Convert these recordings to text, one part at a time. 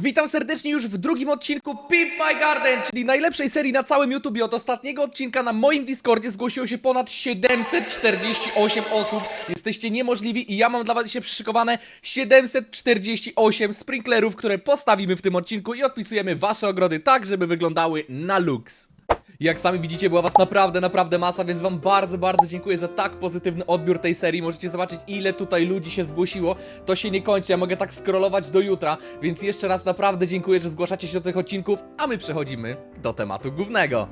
Witam serdecznie już w drugim odcinku Pimp My Garden, czyli najlepszej serii na całym YouTube. Od ostatniego odcinka na moim Discordzie zgłosiło się ponad 748 osób. Jesteście niemożliwi i ja mam dla was dzisiaj przyszykowane 748 sprinklerów, które postawimy w tym odcinku i odpisujemy wasze ogrody tak, żeby wyglądały na luks. Jak sami widzicie, była was naprawdę, naprawdę masa, więc wam bardzo, bardzo dziękuję za tak pozytywny odbiór tej serii. Możecie zobaczyć, ile tutaj ludzi się zgłosiło. To się nie kończy, ja mogę tak scrollować do jutra, więc jeszcze raz naprawdę dziękuję, że zgłaszacie się do tych odcinków, a my przechodzimy do tematu głównego.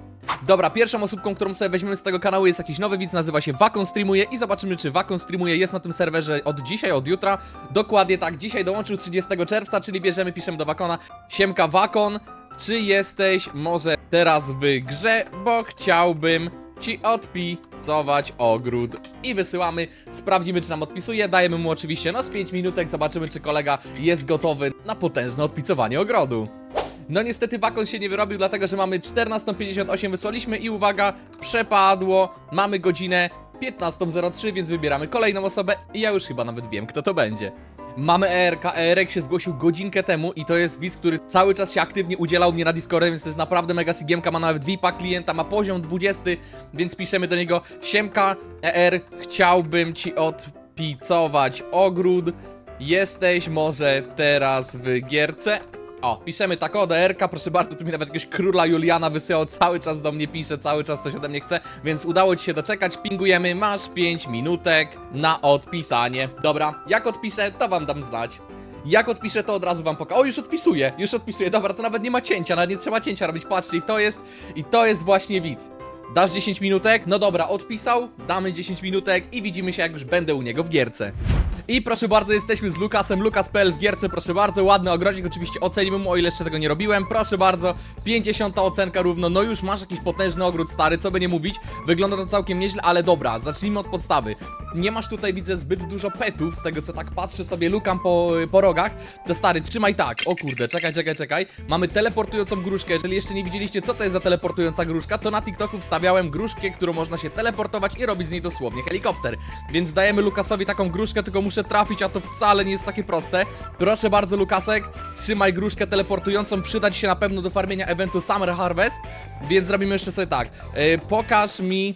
Dobra, pierwszą osóbką, którą sobie weźmiemy z tego kanału jest jakiś nowy widz, nazywa się Wakon Streamuje i zobaczymy, czy Wakon Streamuje jest na tym serwerze od dzisiaj, od jutra. Dokładnie tak, dzisiaj dołączył 30 czerwca, czyli bierzemy, piszemy do Wakona. Siemka Wakon, czy jesteś może teraz w grze, bo chciałbym ci odpicować ogród. I wysyłamy, sprawdzimy czy nam odpisuje, dajemy mu oczywiście z 5 minutek, zobaczymy czy kolega jest gotowy na potężne odpicowanie ogrodu. No niestety Wakon się nie wyrobił, dlatego że mamy 14.58 wysłaliśmy i uwaga, przepadło, mamy godzinę 15.03, więc wybieramy kolejną osobę i ja już chyba nawet wiem kto to będzie. Mamy ERK, ERek się zgłosił godzinkę temu i to jest widz, który cały czas się aktywnie udzielał mnie na Discordzie, więc to jest naprawdę mega sigiemka, ma nawet VIPa klienta, ma poziom 20, więc piszemy do niego Siemka, ER, chciałbym ci odpicować ogród, jesteś może teraz w gierce? O, piszemy tak o DRK, proszę bardzo, tu mi nawet jakiegoś króla Juliana wysyłał, cały czas do mnie pisze, cały czas coś ode mnie chce, więc udało ci się doczekać, pingujemy, masz 5 minutek na odpisanie. Dobra, jak odpiszę, to wam dam znać. Jak odpiszę, to od razu wam pokażę. O, już odpisuję, już odpisuję, dobra, to nawet nie ma cięcia, nawet nie trzeba cięcia robić, patrzcie, i to jest, i to jest właśnie widz. Dasz 10 minutek? No dobra, odpisał, damy 10 minutek i widzimy się jak już będę u niego w gierce. I proszę bardzo, jesteśmy z Lukasem, Lukas.pl w gierce, proszę bardzo, ładny ogrodzik, oczywiście ocenimy mu, o ile jeszcze tego nie robiłem, proszę bardzo, 50 ocenka równo, no już masz jakiś potężny ogród stary, co by nie mówić, wygląda to całkiem nieźle, ale dobra, zacznijmy od podstawy. Nie masz tutaj, widzę, zbyt dużo petów, z tego co tak patrzę sobie, lukam po, po rogach, to stary, trzymaj tak, o kurde, czekaj, czekaj, czekaj, mamy teleportującą gruszkę, jeżeli jeszcze nie widzieliście, co to jest za teleportująca gruszka, to na TikToku wstawiałem gruszkę, którą można się teleportować i robić z niej dosłownie helikopter, więc dajemy Lukasowi taką gruszkę, tylko muszę trafić, a to wcale nie jest takie proste. Proszę bardzo, Lukasek, trzymaj gruszkę teleportującą, przyda ci się na pewno do farmienia eventu Summer Harvest, więc zrobimy jeszcze sobie tak, yy, pokaż mi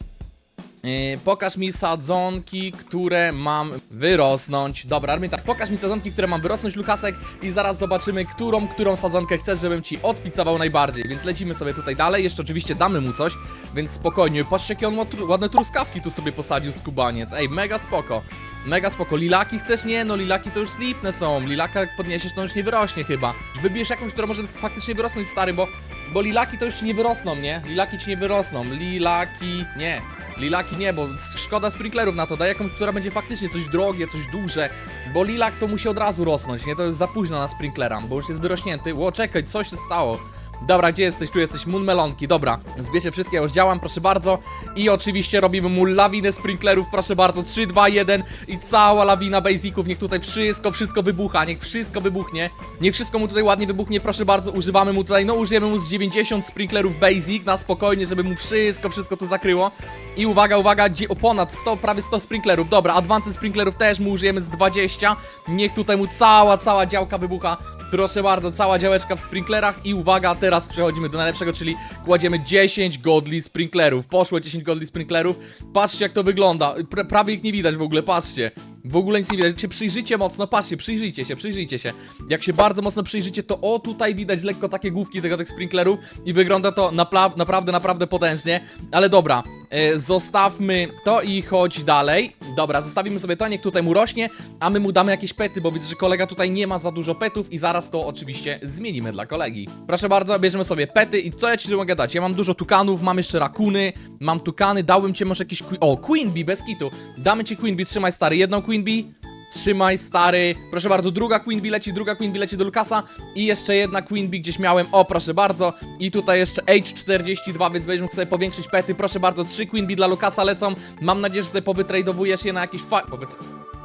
Yy, pokaż mi sadzonki, które mam wyrosnąć. Dobra, robimy tak, pokaż mi sadzonki, które mam wyrosnąć, Lukasek, i zaraz zobaczymy, którą, którą sadzonkę chcesz, żebym ci odpicował najbardziej. Więc lecimy sobie tutaj dalej, jeszcze oczywiście damy mu coś, więc spokojnie. Patrzcie, jakie on ma ładne truskawki tu sobie posadził skubaniec. Ej, mega spoko. Mega spoko. Lilaki chcesz? Nie, no lilaki to już slipne są. Lilaka jak podniesiesz, to już nie wyrośnie chyba. Wybierz jakąś, która może faktycznie wyrosnąć, stary, bo, bo lilaki to już nie wyrosną, nie? Lilaki ci nie wyrosną. Lilaki, nie. Lilaki nie, bo szkoda sprinklerów na to, daj jakąś, która będzie faktycznie coś drogie, coś duże, bo lilak to musi od razu rosnąć, nie? To jest za późno na sprinklera, bo już jest wyrośnięty. Ło, czekaj, coś się stało. Dobra, gdzie jesteś? Tu jesteś, Moon Melonki, dobra. Zbierzcie wszystkie, już działam, proszę bardzo. I oczywiście robimy mu lawinę sprinklerów, proszę bardzo. 3, 2, 1 i cała lawina basiców. Niech tutaj wszystko, wszystko wybucha, niech wszystko wybuchnie. Niech wszystko mu tutaj ładnie wybuchnie, proszę bardzo. Używamy mu tutaj, no użyjemy mu z 90 sprinklerów basic na spokojnie, żeby mu wszystko, wszystko tu zakryło. I uwaga, uwaga, o ponad 100, prawie 100 sprinklerów. Dobra, advanced sprinklerów też mu użyjemy z 20. Niech tutaj mu cała, cała działka wybucha. Proszę bardzo, cała działeczka w sprinklerach i uwaga, teraz przechodzimy do najlepszego, czyli kładziemy 10 godli sprinklerów. Poszło 10 godli sprinklerów. Patrzcie jak to wygląda. Pra prawie ich nie widać w ogóle, patrzcie. W ogóle nic nie widać. Jak się przyjrzycie mocno, patrzcie, przyjrzyjcie się, przyjrzyjcie się. Jak się bardzo mocno przyjrzycie, to o tutaj widać lekko takie główki tego tych sprinklerów i wygląda to napla- naprawdę, naprawdę potężnie. Ale dobra, e, zostawmy to i chodź dalej. Dobra, zostawimy sobie to, niech tutaj mu rośnie, a my mu damy jakieś pety, bo widzę, że kolega tutaj nie ma za dużo petów i zaraz to oczywiście zmienimy dla kolegi. Proszę bardzo, bierzemy sobie pety i co ja ci tu mogę dać? Ja mam dużo tukanów, mam jeszcze rakuny, mam tukany, dałem ci może jakiś... que- O, Queen Bee, bez kitu. Damy ci Queen Bee, trzymaj stary, jedną Queen Bee, Trzymaj stary, proszę bardzo, druga Queen Bee leci, druga Queen Bee leci do Lukasa. I jeszcze jedna Queen Bee gdzieś miałem, o proszę bardzo. I tutaj jeszcze H42, więc będziesz mógł sobie powiększyć pety, proszę bardzo, trzy Queen Bee dla Lukasa lecą, mam nadzieję, że sobie powytradowujesz je na jakiś fa... Powyt...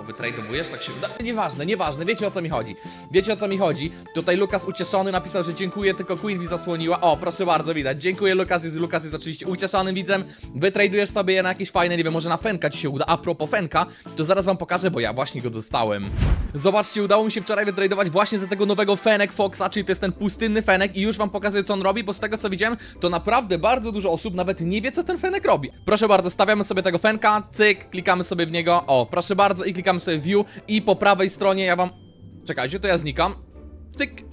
wytradowujesz, tak się wyda. Nieważne, nieważne, wiecie o co mi chodzi. Wiecie o co mi chodzi. Tutaj Lukas ucieszony napisał, że dziękuję, tylko Queen mi zasłoniła. O, proszę bardzo, widać. Dziękuję, Lukas jest, Lukas jest oczywiście ucieszonym widzem. Wytradujesz sobie je na jakieś fajne, nie wiem, może na Fenka ci się uda. A propos Fenka, to zaraz wam pokażę, bo ja właśnie go dostałem. Zobaczcie, udało mi się wczoraj wytradować właśnie za tego nowego Fenek Foxa, czyli to jest ten pustynny Fenek i już wam pokazuję co on robi, bo z tego co widziałem, to naprawdę bardzo dużo osób nawet nie wie co ten Fenek robi. Proszę bardzo, stawiamy sobie tego Fenka, cyk, klikamy sobie w niego, o, proszę bardzo i klikamy sobie view i po prawej stronie ja wam... Czekajcie, to ja znikam. Cyk,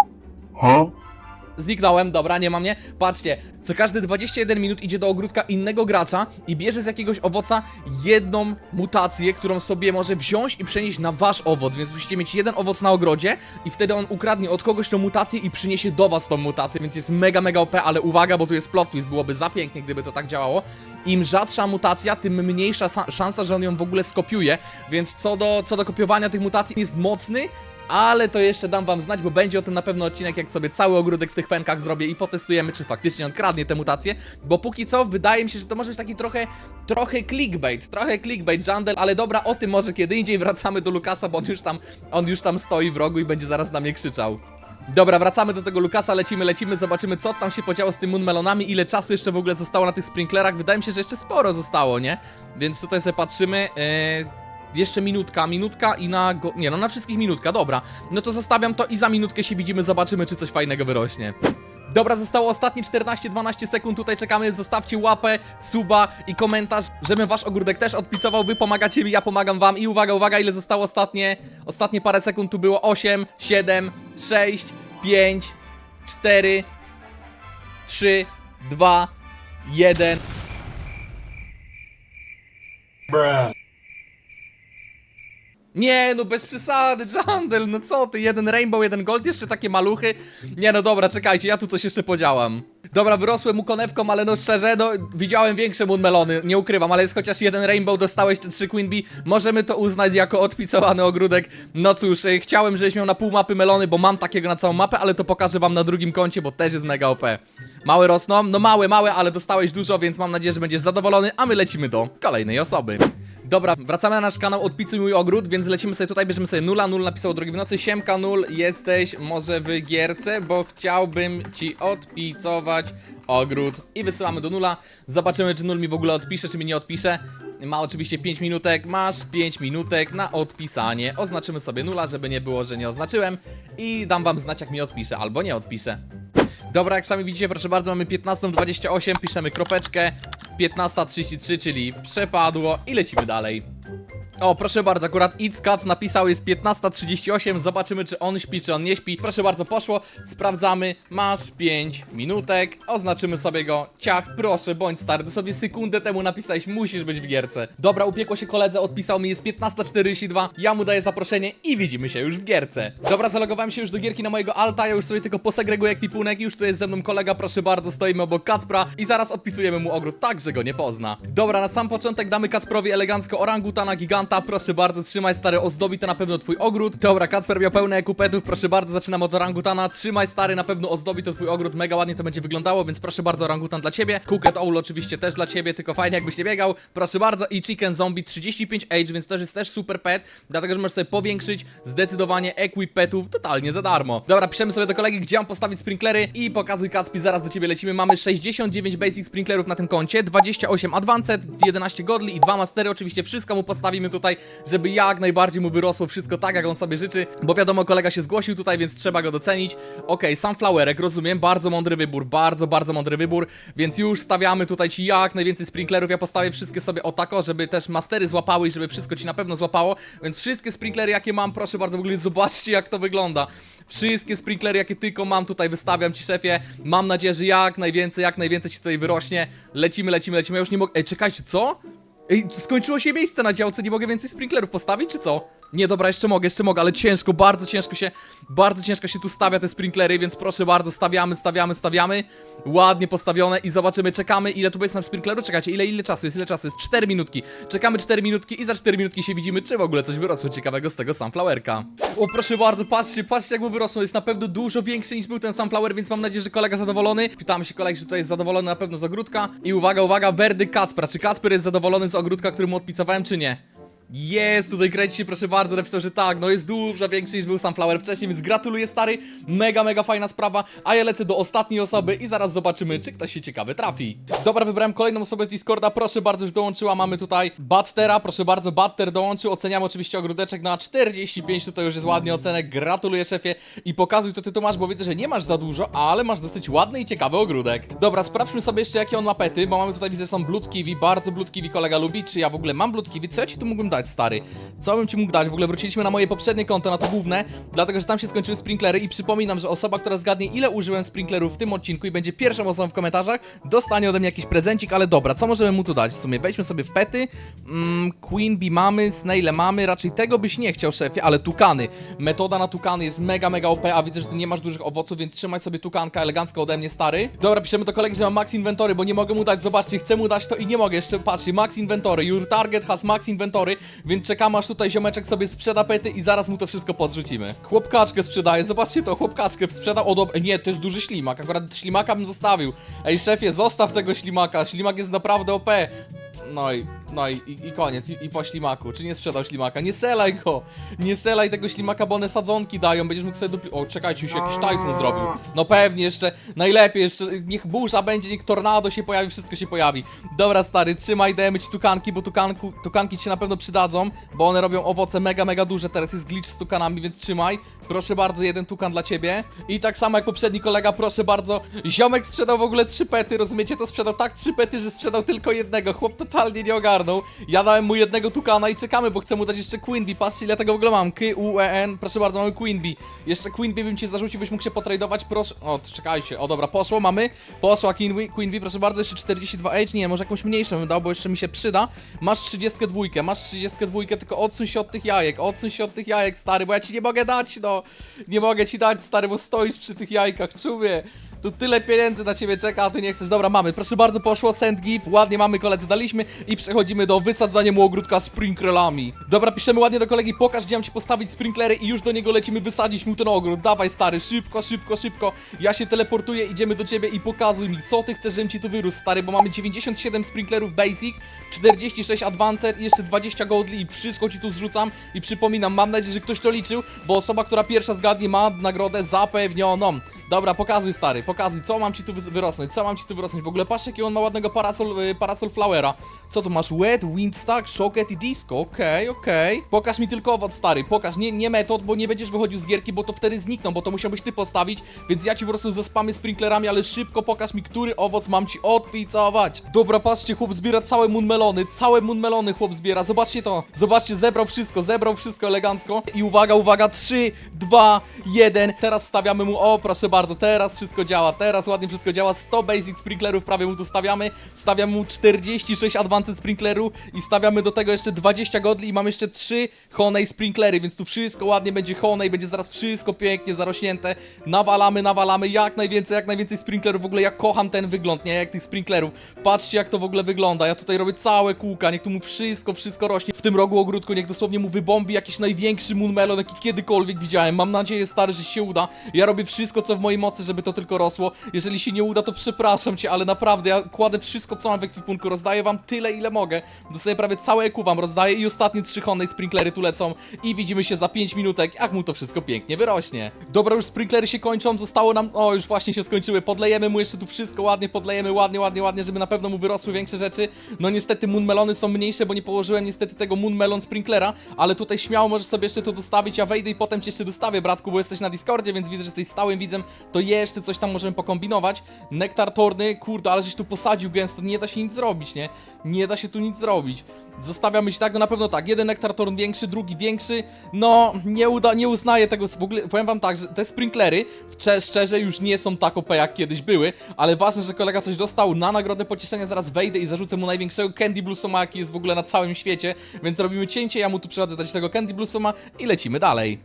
Zniknąłem, dobra, nie ma mnie. Patrzcie, co każde 21 minut idzie do ogródka innego gracza i bierze z jakiegoś owoca jedną mutację, którą sobie może wziąć i przenieść na wasz owoc, więc musicie mieć jeden owoc na ogrodzie i wtedy on ukradnie od kogoś tą mutację i przyniesie do was tą mutację, więc jest mega, mega OP, ale uwaga, bo tu jest plot twist, byłoby za pięknie, gdyby to tak działało. Im rzadsza mutacja, tym mniejsza sa- szansa, że on ją w ogóle skopiuje, więc co do, co do kopiowania tych mutacji jest mocny, ale to jeszcze dam wam znać, bo będzie o tym na pewno odcinek, jak sobie cały ogródek w tych fenkach zrobię i potestujemy, czy faktycznie on kradnie te mutacje, bo póki co wydaje mi się, że to może być taki trochę, trochę clickbait, trochę clickbait, Jandel, ale dobra, o tym może kiedy indziej wracamy do Lukasa, bo on już tam, on już tam stoi w rogu i będzie zaraz na mnie krzyczał. Dobra, wracamy do tego Lukasa, lecimy, lecimy, zobaczymy co tam się podziało z tym Moonmelonami, ile czasu jeszcze w ogóle zostało na tych sprinklerach, wydaje mi się, że jeszcze sporo zostało, nie? Więc tutaj sobie patrzymy, yy... Jeszcze minutka, minutka i na. Go... Nie, no na wszystkich minutka, dobra. No to zostawiam to i za minutkę się widzimy, zobaczymy, czy coś fajnego wyrośnie. Dobra, zostało ostatnie 14-12 sekund, tutaj czekamy, zostawcie łapę, suba i komentarz, żebym wasz ogródek też odpicował, wy pomagacie mi, ja pomagam wam i uwaga, uwaga, ile zostało ostatnie, ostatnie parę sekund tu było 8, 7, 6, 5, 4, 3, 2, 1 Nie, no bez przesady, Jandel, no co ty, jeden rainbow, jeden gold, jeszcze takie maluchy. Nie, no dobra, czekajcie, ja tu coś jeszcze podziałam. Dobra, wyrosłem mu konewką, ale no szczerze, no widziałem większe moonmelony, nie ukrywam, ale jest chociaż jeden rainbow, dostałeś te trzy queen bee, możemy to uznać jako odpicowany ogródek. No cóż, y, chciałem, żebyś miał na pół mapy melony, bo mam takiego na całą mapę, ale to pokażę wam na drugim koncie, bo też jest mega OP. Małe rosną? No małe, małe, ale dostałeś dużo, więc mam nadzieję, że będziesz zadowolony, a my lecimy do kolejnej osoby. Dobra, wracamy na nasz kanał Odpicuj mój ogród, więc lecimy sobie tutaj, bierzemy sobie nula, nul napisał drogi w nocy, siemka nul, jesteś może w gierce, bo chciałbym ci odpicować ogród. I wysyłamy do nula, zobaczymy czy nul mi w ogóle odpisze, czy mi nie odpisze. Ma oczywiście 5 minutek, masz 5 minutek na odpisanie, oznaczymy sobie nula, żeby nie było, że nie oznaczyłem. I dam wam znać jak mi odpisze, albo nie odpisze. Dobra, jak sami widzicie, proszę bardzo, mamy 15.28, piszemy kropeczkę, 15.33, czyli przepadło i lecimy dalej. O, proszę bardzo, akurat It's Cats napisał, jest 15.38, zobaczymy czy on śpi, czy on nie śpi. Proszę bardzo, poszło, sprawdzamy, masz 5 minutek, oznaczymy sobie go, ciach, proszę, bądź stary, dosłownie sekundę temu napisałeś, musisz być w gierce. Dobra, upiekło się koledze, odpisał mi, jest 15.42, ja mu daję zaproszenie i widzimy się już w gierce. Dobra, zalogowałem się już do gierki na mojego alta, ja już sobie tylko posegreguję ekwipunek, już tu jest ze mną kolega, proszę bardzo, stoimy obok Kacpra i zaraz odpicujemy mu ogród tak, że go nie pozna. Dobra, na sam początek damy Kacprowi elegancko orangutana giganta, proszę bardzo, trzymaj stary, ozdobi to na pewno twój ogród. Dobra, Kacper miał pełne ekupetów, proszę bardzo, zaczynam od orangutana, trzymaj stary, na pewno ozdobi to twój ogród, mega ładnie to będzie wyglądało, więc proszę bardzo, orangutan dla ciebie. Cooked Owl oczywiście też dla ciebie, tylko fajnie jakbyś nie biegał, proszę bardzo. I Chicken Zombie 35 age, więc też jest też super pet, dlatego, że możesz sobie powiększyć zdecydowanie equip petów totalnie za darmo. Dobra, piszemy sobie do kolegi, gdzie mam postawić sprinklery i pokazuj Kacpi, zaraz do ciebie lecimy. Mamy 69 basic sprinklerów na tym koncie, 28 advanced, 11 godly i 2 mastery, oczywiście wszystko mu postawimy tutaj, żeby jak najbardziej mu wyrosło wszystko tak, jak on sobie życzy, bo wiadomo, kolega się zgłosił tutaj, więc trzeba go docenić. Okej, sunflowerek, rozumiem, bardzo mądry wybór, bardzo, bardzo mądry wybór, więc już stawiamy tutaj ci jak najwięcej sprinklerów, ja postawię wszystkie sobie o tako, żeby też mastery złapały i żeby wszystko ci na pewno złapało, więc wszystkie sprinklery jakie mam, proszę bardzo, w ogóle zobaczcie jak to wygląda. Wszystkie sprinklery, jakie tylko mam, tutaj wystawiam ci, szefie. Mam nadzieję, że jak najwięcej, jak najwięcej ci tutaj wyrośnie. Lecimy, lecimy, lecimy. Ja już nie mogę. Ej, czekajcie, co? Ej, skończyło się miejsce na działce, nie mogę więcej sprinklerów postawić, czy co? Nie, dobra, jeszcze mogę, jeszcze mogę, ale ciężko, bardzo ciężko się, bardzo ciężko się tu stawia te sprinklery, więc proszę bardzo, stawiamy, stawiamy, stawiamy. Ładnie postawione i zobaczymy, czekamy, ile tu jest na sprinkleru, czekajcie, ile, ile czasu jest, ile czasu jest? 4 minutki. Czekamy 4 minutki i za 4 minutki się widzimy, czy w ogóle coś wyrosło ciekawego z tego sunflowerka. O, proszę bardzo, patrzcie, patrzcie jak mu wyrosło, jest na pewno dużo większy niż był ten sunflower, więc mam nadzieję, że kolega zadowolony. Pytamy się kolegi, czy tutaj jest zadowolony na pewno z ogródka. I uwaga, uwaga, werdy Kacpra, czy Kacper jest zadowolony z ogródka, który mu odpicowałem, czy nie? Jest, tutaj kręci się, proszę bardzo, napisał, że tak, no jest dużo większy niż był Sunflower wcześniej, więc gratuluję stary, mega, mega fajna sprawa, a ja lecę do ostatniej osoby i zaraz zobaczymy, czy ktoś się ciekawy trafi. Dobra, wybrałem kolejną osobę z Discorda, proszę bardzo, już dołączyła, mamy tutaj Battera, proszę bardzo, Batter dołączył, oceniamy oczywiście ogródeczek na 45, tutaj już jest ładnie ocenek, gratuluję szefie. I pokazuj co ty tu masz, bo widzę, że nie masz za dużo, ale masz dosyć ładny i ciekawy ogródek. Dobra, sprawdźmy sobie jeszcze jakie on ma pety, bo mamy tutaj, widzę, że są blood bardzo blood kolega lubi, czy ja w ogóle mam blood co ja ci tu mógłbym dać, stary? Co bym ci mógł dać? W ogóle wróciliśmy na moje poprzednie konto, na to główne, dlatego, że tam się skończyły sprinklery i przypominam, że osoba, która zgadnie ile użyłem sprinklerów w tym odcinku i będzie pierwszą osobą w komentarzach, dostanie ode mnie jakiś prezencik, ale dobra, co możemy mu tu dać w sumie? Wejdźmy sobie w pety, mm, Queen Bee mamy, Snaile mamy, raczej tego byś nie chciał, szefie, ale tukany. Metoda na tukany jest mega, mega OP, a widzę, że ty nie masz dużych owoców, więc trzymaj sobie tukanka elegancko ode mnie, stary. Dobra, piszemy do kolegi, że mam max inwentory, bo nie mogę mu dać, zobaczcie, chcę mu dać to i nie mogę jeszcze, patrzcie, max inwentory, your target has max inventory, więc czekam aż tutaj ziomeczek sobie sprzeda pety i zaraz mu to wszystko podrzucimy. Chłopkaczkę sprzedaje, zobaczcie to, chłopkaczkę sprzedał, o nie, to jest duży ślimak, akurat ślimaka bym zostawił. Ej, szefie, zostaw tego ślimaka, ślimak jest naprawdę OP. No i, no i, i, i koniec, I, i po ślimaku. Czy nie sprzedał ślimaka? Nie selaj go! Nie selaj tego ślimaka, bo one sadzonki dają, będziesz mógł sobie dupli... O, czekajcie, już jakiś tajfun zrobił. No pewnie, jeszcze, najlepiej jeszcze, niech burza będzie, niech tornado się pojawi, wszystko się pojawi. Dobra, stary, trzymaj, dajemy ci tukanki, bo tukanku, tukanki ci się na pewno przydadzą, bo one robią owoce mega, mega duże, teraz jest glitch z tukanami, więc trzymaj. Proszę bardzo, jeden tukan dla ciebie. I tak samo jak poprzedni kolega, proszę bardzo, ziomek sprzedał w ogóle trzy pety, rozumiecie? To sprzedał tak trzy pety, że sprzedał tylko jednego, chłop totalnie nie ogarnął. Ja dałem mu jednego tukana i czekamy, bo chcę mu dać jeszcze Queen Bee, patrzcie ile tego w ogóle mam, K, U, E, N, proszę bardzo, mamy Queen Bee. Jeszcze Queen Bee bym ci zarzucił, byś mógł się potradować, proszę, o, czekajcie, o dobra, poszło, mamy, poszła Queen Bee, Queen Bee, proszę bardzo, jeszcze 42 H, nie, może jakąś mniejszą bym dał, bo jeszcze mi się przyda. Masz 32, masz 32, tylko odsuń się od tych jajek, odsuń się od tych jajek, stary, bo ja ci nie mogę dać, no, nie mogę ci dać, stary, bo stoisz przy tych jajkach, czubie. Tu tyle pieniędzy na ciebie czeka, a ty nie chcesz. Dobra, mamy. Proszę bardzo, poszło. Send gift. Ładnie mamy, koledzy daliśmy. I przechodzimy do wysadzania mu ogródka sprinklerami. Dobra, piszemy ładnie do kolegi. Pokaż, gdzie mam ci postawić sprinklery i już do niego lecimy wysadzić mu ten ogród. Dawaj, stary, szybko, szybko, szybko. Ja się teleportuję, idziemy do ciebie i pokazuj mi, co ty chcesz, żebym ci tu wyrósł, stary, bo mamy 97 sprinklerów basic, 46 advanced i jeszcze 20 goldly i wszystko ci tu zrzucam. I przypominam, mam nadzieję, że ktoś to liczył, bo osoba, która pierwsza zgadnie ma nagrodę zapewnioną. Dobra, pokazuj stary, pokazuj, co mam ci tu wyrosnąć, co mam ci tu wyrosnąć. W ogóle patrz jaki on ma ładnego parasol, y, parasol flowera. Co tu masz? Wet, windstack, shocket i disco, okej, okej. Pokaż mi tylko owoc stary, pokaż, nie, nie metod, bo nie będziesz wychodził z gierki, bo to wtedy znikną, bo to musiałbyś ty postawić, więc ja ci po prostu zespamię sprinklerami, ale szybko pokaż mi, który owoc mam ci odpicować. Dobra, patrzcie, chłop zbiera całe moonmelony, całe moonmelony chłop zbiera, zobaczcie to, zobaczcie, zebrał wszystko, zebrał wszystko elegancko i uwaga, uwaga, 3, 2, 1, teraz stawiamy mu, o proszę bardzo, teraz wszystko działa, teraz ładnie wszystko działa, 100 basic sprinklerów prawie mu tu stawiamy, stawiamy mu 46 advanced sprinklerów i stawiamy do tego jeszcze 20 godli i mamy jeszcze 3 honey sprinklery, więc tu wszystko ładnie będzie honey, będzie zaraz wszystko pięknie zarośnięte, nawalamy, nawalamy, jak najwięcej, jak najwięcej sprinklerów, w ogóle ja kocham ten wygląd, nie, jak tych sprinklerów, patrzcie jak to w ogóle wygląda, ja tutaj robię całe kółka, niech tu mu wszystko, wszystko rośnie, w tym rogu ogródku, niech dosłownie mu wybombi jakiś największy moonmelon, jaki kiedykolwiek widziałem, mam nadzieję stary, że się uda, ja robię wszystko co w mojej mocy, żeby to tylko rosło, jeżeli się nie uda, to przepraszam cię, ale naprawdę, ja kładę wszystko co mam w ekwipunku, rozdaję wam tyle ile mogę, dostaję prawie całe EQ wam rozdaję i ostatnie trzy honey sprinklery tu lecą. I widzimy się za 5 minutek, jak mu to wszystko pięknie wyrośnie. Dobra, już sprinklery się kończą, zostało nam, o już właśnie się skończyły, podlejemy mu jeszcze tu wszystko ładnie, podlejemy ładnie, ładnie, ładnie, żeby na pewno mu wyrosły większe rzeczy. No niestety moonmelony są mniejsze, bo nie położyłem niestety tego moonmelon sprinklera, ale tutaj śmiało możesz sobie jeszcze to dostawić, ja wejdę i potem ci jeszcze dostawię, bratku, bo jesteś na Discordzie, więc widzę, że jesteś stałym widzem, to jeszcze coś tam możemy pokombinować. Nektar torny, kurde, ale żeś tu posadził gęsto, nie da się nic zrobić, nie? Nie da się tu nic zrobić. Zostawiamy się tak, no na pewno tak, jeden nektar torn większy, drugi większy, no nie uda, nie uznaję tego, w ogóle powiem wam tak, że te sprinklery, szczerze, już nie są tak OP jak kiedyś były, ale ważne, że kolega coś dostał na nagrodę pocieszenia, zaraz wejdę i zarzucę mu największego Candy Bluesoma, jaki jest w ogóle na całym świecie, więc robimy cięcie, ja mu tu przychodzę dać tego Candy Bluesoma i lecimy dalej.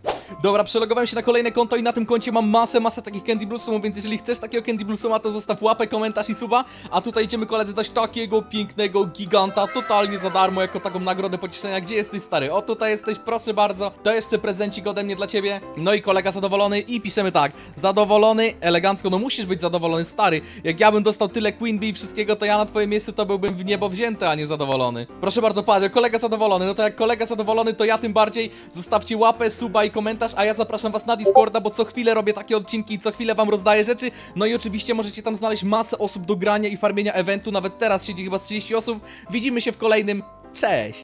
Dobra, przelogowałem się na kolejne konto i na tym koncie mam masę, masę takich Candy Bluesomów, więc jeżeli chcesz takiego Candy Bluesoma, to zostaw łapę, komentarz i suba, a tutaj idziemy koledzy dać takiego pięknego giganta, totalnie za darmo, jako taką nagrodę pocieszenia. Gdzie jesteś, stary? O, tutaj jesteś, proszę bardzo. To jeszcze prezencik ode mnie dla ciebie. No i kolega zadowolony i piszemy tak, zadowolony, elegancko, no musisz być zadowolony, stary. Jak ja bym dostał tyle Queen Bee i wszystkiego, to ja na twoje miejsce to byłbym w niebo wzięty, a nie zadowolony. Proszę bardzo, patrz, kolega zadowolony, no to jak kolega zadowolony, to ja tym bardziej. Zostawcie łapę, suba i komentarz, a ja zapraszam was na Discorda, bo co chwilę robię takie odcinki i co chwilę wam rozdaję rzeczy. No i oczywiście możecie tam znaleźć masę osób do grania i farmienia eventu, nawet teraz siedzi chyba z 30 osób. Widzimy się w kolejnym. Cześć!